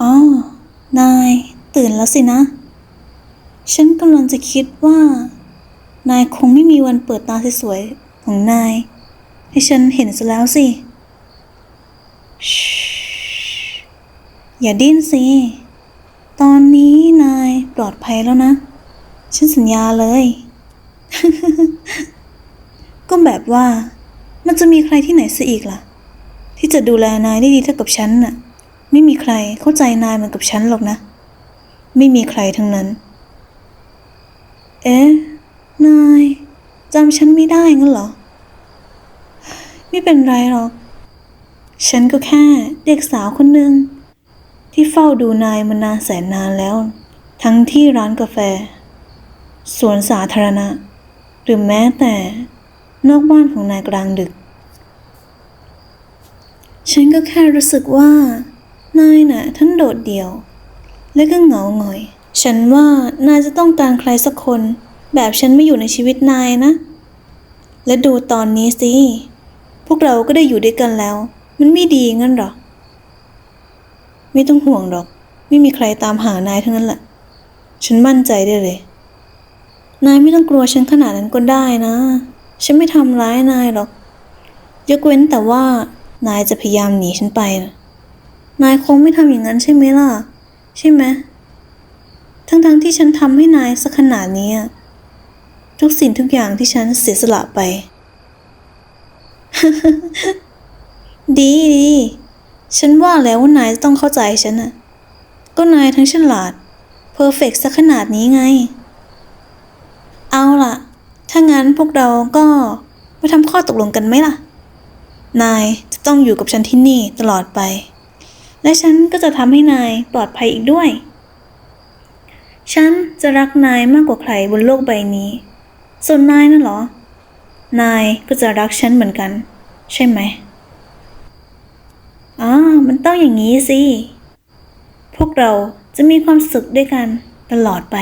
อ๋อ นาย ตื่นแล้วสินะ ฉันกำลังจะคิดว่า นายคงไม่มีวันเปิดตาสวยๆของนาย ให้ฉันเห็นซะแล้วสิชิอย่าดิ้นสิ ตอนนี้นายปลอดภัยแล้วนะ ฉันสัญญาเลย ก็แบบว่า มันจะมีใครที่ไหนซะอีกล่ะ ที่จะดูแลนายได้ดีเท่ากับฉันน่ะ ไม่มีใครเข้าใจนายเหมือนกับฉันหรอกนะ ไม่มีใครทั้งนั้น เอ๊ะ นายจำฉันไม่ได้งั้นเหรอ ไม่เป็นไรหรอก ฉันก็แค่เด็กสาวคนหนึ่งที่เฝ้าดูนายมานานแสนนานแล้ว ทั้งที่ร้านกาแฟ สวนสาธารณะ หรือแม้แต่นอกบ้านของนายกลางดึก ฉันก็แค่รู้สึกว่า นายน่ะทั้งโดดเดี่ยว และก็เหงาหงอย ฉันว่านายจะต้องการใครสักคน แบบฉันไม่อยู่ในชีวิตนายนะ และดูตอนนี้สิ พวกเราก็ได้อยู่ด้วยกันแล้ว มันไม่ดีงั้นหรอ ไม่ต้องห่วงหรอก ไม่มีใครตามหานายทั้งนั้นแหละ ฉันมั่นใจได้เลย นายไม่ต้องกลัวฉันขนาดนั้นก็ได้นะ ฉันไม่ทำร้ายนายหรอก ยกเว้นแต่ว่านายจะพยายามหนีฉันไปนะ นายคงไม่ทำอย่างนั้นใช่ไหมล่ะ ใช่ไหมทั้งๆที่ฉันทำให้นายสักขนาดนี้อะทุกสิ่งทุกอย่างที่ฉันเสียสละไป ดีดีฉันว่าแล้วว่านายจะต้องเข้าใจฉันนะก็นายทั้งฉลาดเพอร์เฟกสักขนาดนี้ไง เอาล่ะ ถ้างั้นพวกเราก็มาทำข้อตกลงกันไหมล่ะ นายจะต้องอยู่กับฉันที่นี่ตลอดไป และฉันก็จะทำให้นายปลอดภัยอีกด้วย ฉันจะรักนายมากกว่าใครบนโลกใบนี้ ส่วนนายน่ะเหรอ นายก็จะรักฉันเหมือนกัน ใช่ไหมอ๋อมันต้องอย่างนี้สิ พวกเราจะมีความสุขด้วยกันตลอดไป